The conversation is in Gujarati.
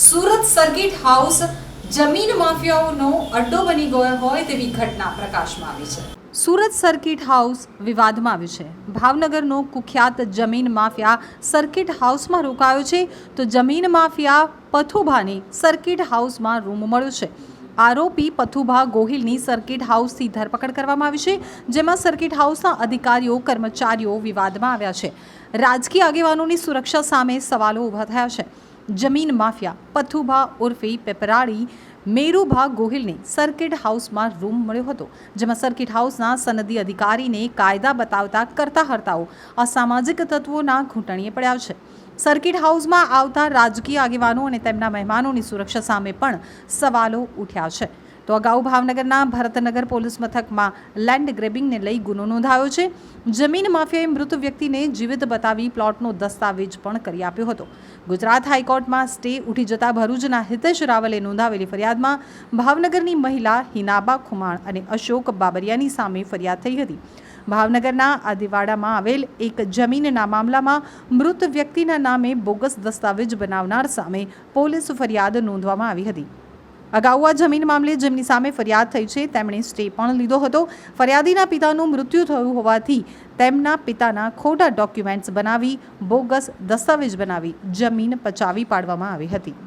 સુરત સર્કિટ હાઉસ જમીન માફિયાઓનો અડ્ડો બની ગયો હોય તેવી ઘટના પ્રકાશમાં આવી છે. સુરત સર્કિટ હાઉસ વિવાદમાં આવ્યું છે. ભાવનગરનો કુખ્યાત જમીન માફિયા સર્કિટ હાઉસમાં રોકાયો છે. તો જમીન માફિયા પથુભાની સર્કિટ હાઉસમાં રૂમ મળ્યો છે. આરોપી પથુભા ગોહિલની સર્કિટ હાઉસથી ધરપકડ કરવામાં આવી છે, જેમાં સર્કિટ હાઉસના અધિકારીઓ, કર્મચારીઓ વિવાદમાં આવ્યા છે. રાજકીય આગેવાનોની સુરક્ષા સામે સવાલો ઊભા થયા છે. જમીન માફિયા, પથુભા ઉર્ફે પેપરાળી મેરુભા ગોહિલને સર્કિટ હાઉસમાં રૂમ મળ્યો હતો, જેમાં સર્કિટ હાઉસના સનદી અધિકારીને કાયદા બતાવતા કરતા હર્તાઓ અસામાજિક તત્વોના ઘૂંટણીએ પડ્યા છે. સર્કિટ હાઉસમાં આવતા રાજકીય આગેવાનો અને તેમના મહેમાનોની સુરક્ષા સામે પણ સવાલો ઉઠ્યા છે. તો અગાઉ ભાવનગરના ભરતનગર પોલીસ મથકમાં લેન્ડ ગ્રેબિંગને લઈ ગુનો નોંધાયો છે. જમીન માફિયાએ મૃત વ્યક્તિને જીવિત બતાવી પ્લોટનો દસ્તાવેજ પણ કરી આપ્યો હતો. ગુજરાત હાઈકોર્ટમાં સ્ટે ઉઠી જતા ભરૂચના હિતેશ રાવલે નોંધાવેલી ફરિયાદમાં ભાવનગરની મહિલા હિનાબા ખુમાણ અને અશોક બાબરિયાની સામે ફરિયાદ થઈ હતી. ભાવનગરના આદિવાડામાં આવેલ એક જમીનના મામલામાં મૃત વ્યક્તિના નામે બોગસ દસ્તાવેજ બનાવનાર સામે પોલીસ ફરિયાદ નોંધવામાં આવી હતી. અગાઉ આ જમીન મામલે જેમની સામે ફરિયાદ થઈ છે, તેમણે સ્ટે પણ લીધો હતો. ફરિયાદીના પિતાનું મૃત્યુ થયું હોવાથી તેમના પિતાના ખોટા ડોક્યુમેન્ટ્સ બનાવી, બોગસ દસ્તાવેજ બનાવી જમીન પચાવી પાડવામાં આવી હતી.